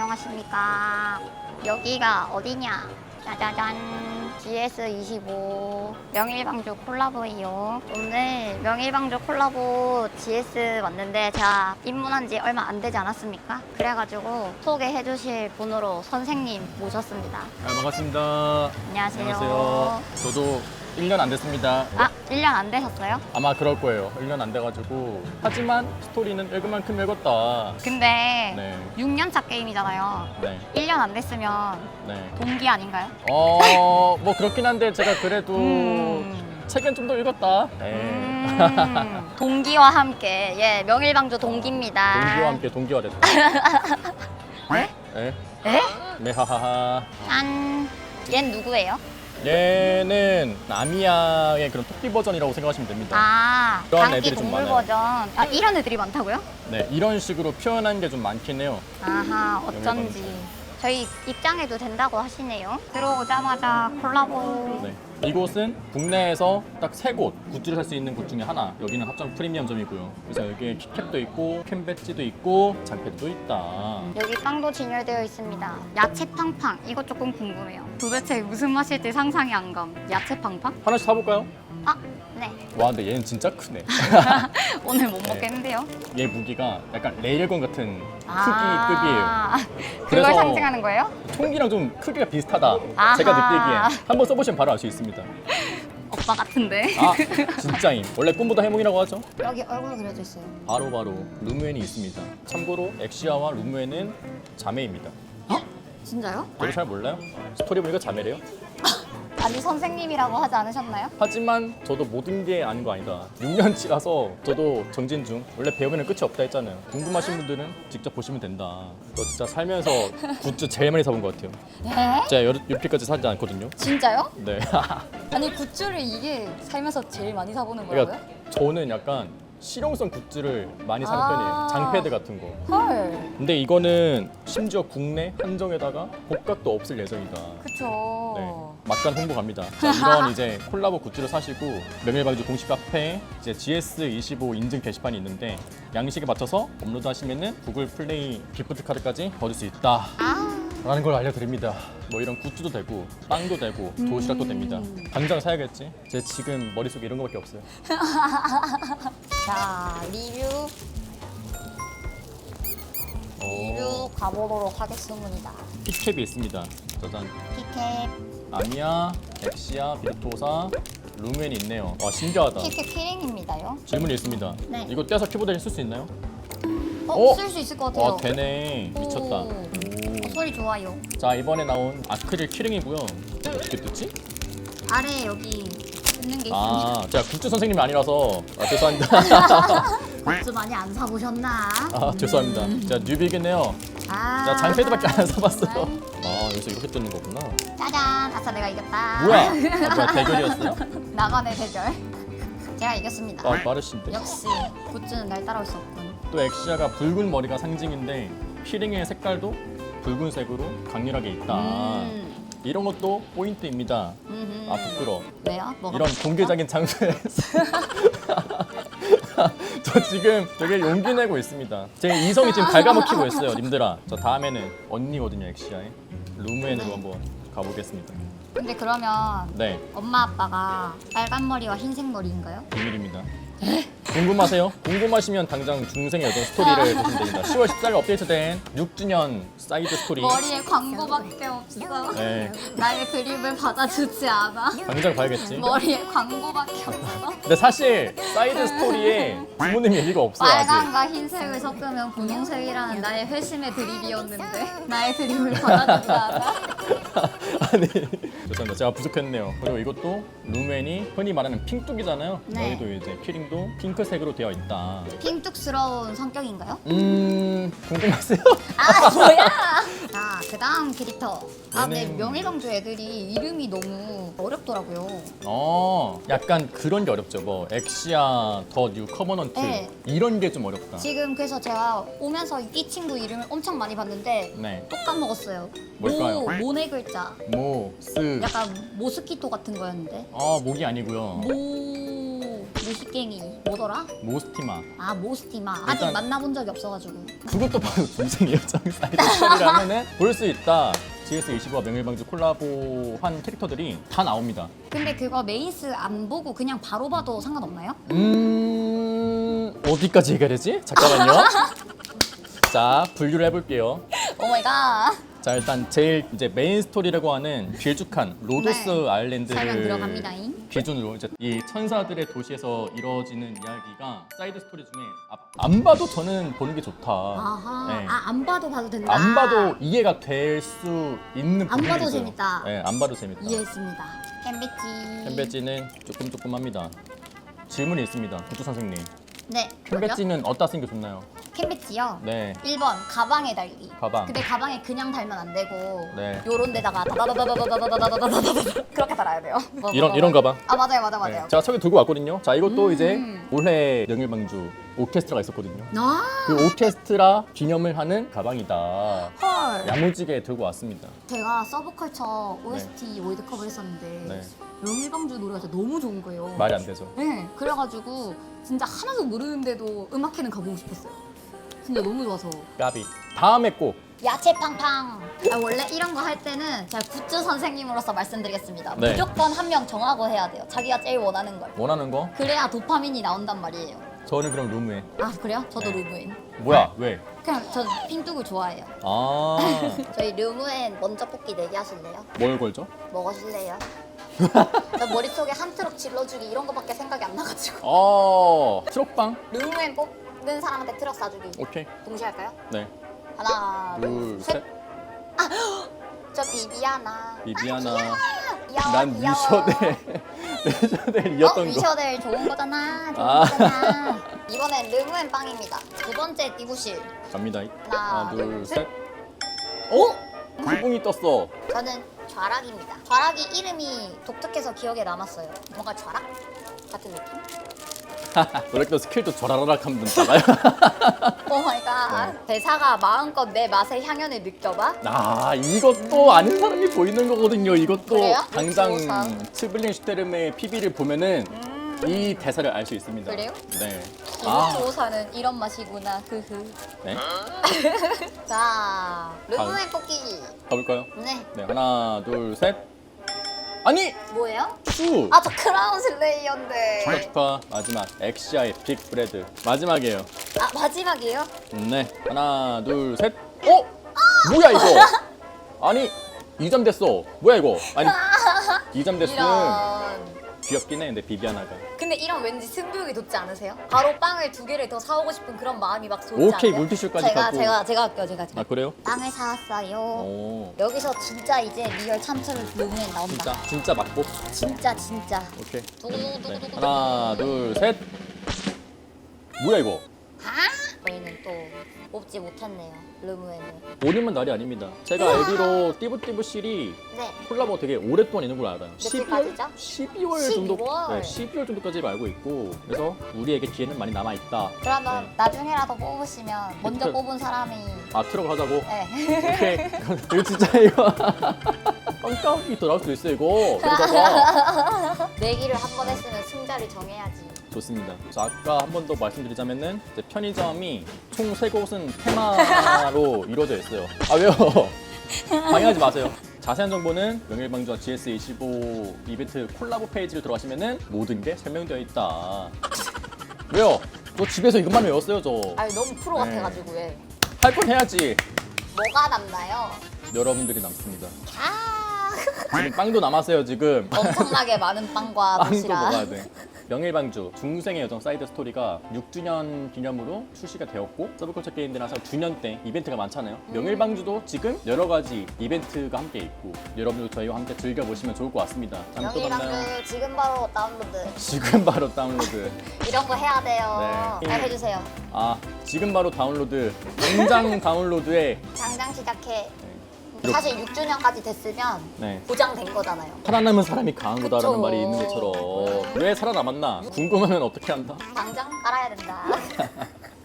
안녕하십니까. 여기가 어디냐? 짜자잔. GS25 명일방주 콜라보예요. 오늘 명일방주 콜라보 GS 왔는데 제가 입문한 지 얼마 안 되지 않았습니까? 그래가지고 소개해 주실 분으로 선생님 모셨습니다. 아, 반갑습니다. 안녕하세요. 안녕하세요. 저도 1년 안 됐습니다. 아, 1년 안 되셨어요? 아마 그럴 거예요. 1년 안 돼가지고. 하지만 스토리는 읽을 만큼 읽었다. 근데 네. 6년차 게임이잖아요. 네. 1년 안 됐으면 네. 동기 아닌가요? 어, 뭐 그렇긴 한데 제가 그래도 음. 책은 좀 더 읽었다. 네. 음, 동기와 함께 예 명일방주 동기입니다. 동기와 함께 동기화 됐다. 네? 네. 에? 네, 하하하. 짠. 얜 누구예요? 얘는 나미야의 그런 토끼 버전이라고 생각하시면 됩니다. 아, 그런 장기 애들이 좀 동물 많아요. 버전. 아, 이런 애들이 많다고요? 네, 이런 식으로 표현한 게 좀 많긴 해요. 아하, 어쩐지. 저희 입장해도 된다고 하시네요. 들어오자마자 콜라보. 네. 이곳은 국내에서 딱 세 곳 굿즈를 살 수 있는 곳 중에 하나. 여기는 합정 프리미엄점이고요. 그래서 여기에 키캡도 있고 캔 배지도 있고 장패도 있다. 여기 빵도 진열되어 있습니다. 야채 팡팡. 이거 조금 궁금해요. 도대체 무슨 맛일지 상상이 안 감. 야채 팡팡? 하나씩 사볼까요? 아, 네. 와, 근데 얘는 진짜 크네. 오늘 못 네. 먹겠는데요? 얘 무기가 약간 레일건 같은 아, 크기급이에요. 그걸 그래서- 상징하는 거예요? 총기랑 좀 크기가 비슷하다. 아하. 제가 느끼기에 한번 써보시면 바로 알 수 있습니다. 오빠 같은데. 아, 진짜임. 원래 꿈보다 해몽이라고 하죠. 여기 얼굴 그려져 있어요. 바로 바로 루무엔이 있습니다. 참고로 엑시아와 루무엔은 자매입니다. 진짜요? 저도 잘 몰라요. 스토리 보니까 자매래요. 아니 선생님이라고 하지 않으셨나요? 하지만 저도 모든 게 아닌 거 아니다. 6년치라서 저도 정진 중. 원래 배우면 끝이 없다 했잖아요. 궁금하신 분들은 직접 보시면 된다. 저 진짜 살면서 굿즈 제일 많이 사본 것 같아요. 네? 제가 여, 유피까지 사지 않거든요. 진짜요? 네. 아니 굿즈를 이게 살면서 제일 많이 사보는 거라고요? 그러니까 저는 약간 실용성 굿즈를 많이 사는 아. 편이에요. 장패드 같은 거. 헐. 근데 이거는 심지어 국내 한정에다가 복각도 없을 예정이다. 그쵸. 네, 막간 홍보 갑니다. 자, 이런 이제 콜라보 굿즈를 사시고 명예방주 공식 카페에 이제 GS25 인증 게시판이 있는데 양식에 맞춰서 업로드하시면은 구글 플레이 기프트 카드까지 얻을 수 있다. 아. 라는 걸 알려드립니다. 뭐 이런 굿즈도 되고 빵도 되고 도시락도 됩니다. 당장 사야겠지. 제 지금 머릿속에 이런 거밖에 없어요. 자 리뷰 리뷰 가보도록 하겠습니다. 피캡이 있습니다. 짜잔. 키캡 아미야, 엑시아, 비르토사, 루멘이 있네요. 와 신기하다. 키캡 키링입니다요. 질문이 있습니다. 네. 이거 떼서 키보드에 쓸 수 있나요? 어? 어? 쓸 수 있을 것 같아요. 와 되네. 미쳤다. 오. 어, 소리 좋아요. 자 이번에 나온 아크릴 키링이고요. 어떻게 뜯지? 아래 여기 있는 게 있습니다. 아 제가 굿즈 선생님이 아니라서 아, 죄송합니다. 굿즈 많이 안 사보셨나? 아 죄송합니다. 제가 뉴비겠네요. 아. 자 장패드밖에 안 사봤어요. 아 여기서 이렇게 뜯는 거구나. 짜잔! 아싸 내가 이겼다. 뭐야? 아, 뭐야 대결이었어요? 나만의 대결. 제가 이겼습니다. 아 빠르신데. 역시 굿즈는 날 따라올 수 없군. 또 엑시아가 붉은 머리가 상징인데 키링의 색깔도 붉은색으로 강렬하게 있다. 음. 이런 것도 포인트입니다. 음흠. 아 부끄러. 왜요? 뭐가 이런? 공개적인 장소에서 저 지금 되게 용기 내고 있습니다. 제 이성이 지금 갉아먹히고 있어요, 님들아. 저 다음에는 언니거든요, 엑시아의 루무엔으로 네. 한번 가보겠습니다. 근데 그러면 네, 엄마 아빠가 빨간 머리와 흰색 머리인가요? 비밀입니다. 궁금하세요? 궁금하시면 당장 중생의 여정 스토리를 보시면 됩니다. 10월 14일 업데이트된 6주년 사이드 스토리. 머리에 광고밖에 없어. 네, 나의 그림을 받아주지 않아. 당장 봐야겠지. 머리에 광고밖에 없어. 근데 사실 사이드 스토리에 부모님 얘기가 없어요, 아직. 빨간과 흰색을 섞으면 분홍색이라는 나의 회심의 드립이었는데 나의 드립을 받아주지 않아. 아니 죄송합니다 제가 부족했네요 그리고 이것도 루멘이 흔히 말하는 핑뚝이잖아요 네. 여기도 이제 키링도 핑크색으로 되어 있다 핑뚝스러운 성격인가요? 음 궁금하세요? 아 뭐야? 자 그다음 캐릭터. 아 근데 얘는- 명예방주 애들이 이름이 너무 어렵더라고요. 어 약간 그런 게 어렵죠 뭐 엑시아 더 뉴 커버넌트 네. 이런 게 좀 어렵다 지금 그래서 제가 오면서 이 친구 이름을 엄청 많이 봤는데 네또 까먹었어요. 뭘까요? 모, 모네 글자. 모, 스, 약간 모스키토 같은 거였는데. 아 목이 아니고요 모 무식갱이 뭐더라? 모스티마 아 모스티마 아직 일단- 만나본 적이 없어가지고 그것도 바로 동생 예정 사이드 스토리라면은 볼 수 있다. GS25와 명일방주 콜라보 한 캐릭터들이 다 나옵니다. 근데 그거 메인스 안 보고 그냥 바로 봐도 상관없나요? 음 어디까지 얘기해야 되지? 잠깐만요. 자 분류를 해볼게요. 오마이갓 자 일단 제일 이제 메인 스토리라고 하는 길쭉한 로도스 네. 아일랜드를 들어갑니다잉 기준으로 이제 이 천사들의 도시에서 이루어지는 이야기가 사이드 스토리 중에 아- 안 봐도 저는 보는 게 좋다. 아하 네. 아 안 봐도 봐도 된다 안 봐도 이해가 될 수 있는 안 부분이 봐도 있어요. 재밌다. 네, 안 봐도 재밌다. 이해했습니다 캔배지 캔배지는 조금 조금 합니다. 질문이 있습니다, 구두 선생님. 네 뭐죠? 캔배지는 어디다 쓰는 게 좋나요? 캔배지요? 네, 1번 가방에 달기 가방. 근데 가방에 그냥 달면 안 되고 네. 요런 데다가 그렇게 달아야 돼요 뭐, 이런 뭐, 이런 뭐. 가방. 아 맞아요 맞아요 네. 맞아요 제가 책을 들고 왔거든요. 자, 이것도 음. 이제 올해 명일방주 오케스트라가 있었거든요. 아 그 오케스트라 기념을 하는 가방이다. 헐 야무지게 들고 왔습니다. 제가 서브컬처 OST 월드컵을 했었는데 네. 명일방주 노래가 진짜 너무 좋은 거예요 말이 안 되죠. 네 그래가지고 진짜 하나도 모르는데도 음악회는 가보고 싶었어요 진짜 너무 좋아서 까비. 다음에 꼭 야채 팡팡 아, 원래 이런 거 할 때는 제가 굿즈 선생님으로서 말씀드리겠습니다 네. 무조건 한 명 정하고 해야 돼요 자기가 제일 원하는 걸 원하는 거 그래야 도파민이 나온단 말이에요 저는 그럼 룸에. 아 그래요? 저도 네. 루브엔 뭐야? 왜? 그냥 저 핑뚜구 좋아해요 아, 저희 루브엔 먼저 뽑기 내기 하실래요? 뭘 걸죠? 먹으실래요? 나 머릿속에 한 트럭 질러주기 이런 거밖에 생각이 안 나가지고 어, 트럭빵. 루브엔 뽑 는 사람한테 트럭 사주기 오케이. 동시에 할까요? 네. 하나 둘, 셋. 저 비비아나 비비아나. 귀여워 난 귀여워. 위셔델. 위셔델 어? 이었던 거. 위셔델 좋은 거잖아 좋은 아. 거잖아 이번엔 르무엔 빵입니다 두 번째 띠부실 갑니다. 하나, 둘, 둘, 셋. 어? 구붕이 떴어. 저는 좌락입니다 좌락이 이름이 독특해서 기억에 남았어요 뭔가 좌락? 같은 느낌? 노래도 스킬도 저라라락 하면 나가요. 오 마이 갓 네. 대사가 마음껏 내 맛의 향연을 느껴봐 아, 이것도 아는 사람이 보이는 거거든요. 이것도 그래요? 당장. 스블링 슈테름의 PB를 보면은 이 대사를 알 수 있습니다. 음. 그래요? 네. 아, 이모조사는 이런 맛이구나 흐흐 네. 자 르무엔 뽑기 가볼까요? 네 네, 하나, 둘, 셋. 아니, 뭐예요? 슈. 아저 크라운 슬레이어인데 축하 축하. 마지막 엑시아의 빅 브레드. 마지막이에요. 아 마지막이에요? 네, 하나, 둘, 셋. 어? 뭐야 이거? 아니, 2점 됐어. 뭐야 이거? 아니, 2점 됐으면 이런 귀엽긴 해. 근데 비비아나가. 근데 이런 왠지 승부욕이 돋지 않으세요? 바로 빵을 두 개를 더 사오고 싶은 그런 마음이 막 돋지 오케이? 물티슈까지 제가 갖고. 제가 제가 할게요 제가 제가 아 그래요? 빵을 사왔어요 오, 여기서 진짜 이제 리얼 참철을 르무엔 나온다 진짜 진짜 맞고. 진짜 진짜 오케이. 네. 두구두구두구두구. 하나, 둘, 셋. 뭐야 이거? 아? 저희는 또 뽑지 못했네요 르무엔을 오늘만 날이 아닙니다. 제가 알기로 띠부띠부 실이 네 콜라보 되게 오랫동안 있는 걸로 알아요. 며칠까지죠? 12월 정도, 12월. 네, 12월 정도까지 알고 있고, 그래서 우리에게 기회는 많이 남아 있다. 그러면 네. 나중에라도 뽑으시면 먼저 그- 뽑은 사람이 아 트럭을 하자고. 네. 오케이. 이거 진짜 이거 깜깜이 더 나올 수도 있어 이거. 내기를 한 번 했으면 승자를 정해야지 좋습니다. 자, 아까 한 번 더 말씀드리자면은 이제 편의점이 총 세 곳은 테마로 이루어져 있어요. 아 왜요? 방해하지 마세요. 자세한 정보는 명일방주와 GS25 이벤트 콜라보 페이지를 들어가시면은 모든 게 설명되어 있다. 왜요? 저 집에서 이것만 외웠어요, 저. 아니 너무 프로 네. 같아가지고 왜할건 해야지. 뭐가 남나요? 여러분들이 남습니다. 아 지금 빵도 남았어요, 지금. 엄청나게 많은 빵과 빵도 도시락 먹어야 돼. 명일방주 중생의 여정 사이드 스토리가 6주년 기념으로 출시가 되었고 서브컬처 게임들에서 주년 때 이벤트가 많잖아요. 명일방주도 지금 여러 가지 이벤트가 함께 있고 여러분도 저희와 함께 즐겨보시면 좋을 것 같습니다. 다음에 또 만나요. 명이랑도 지금 바로 다운로드 지금 바로 다운로드. 이런 거 해야 돼요 네. 아, 해주세요 아 지금 바로 다운로드. 당장 다운로드에 당장 시작해 이렇게. 사실 6주년까지 됐으면 네. 보장된 거잖아요 살아남은 사람이 강한. 거다라는 말이 있는 것처럼 왜 살아남았나 궁금하면 어떻게 한다? 당장 깔아야 된다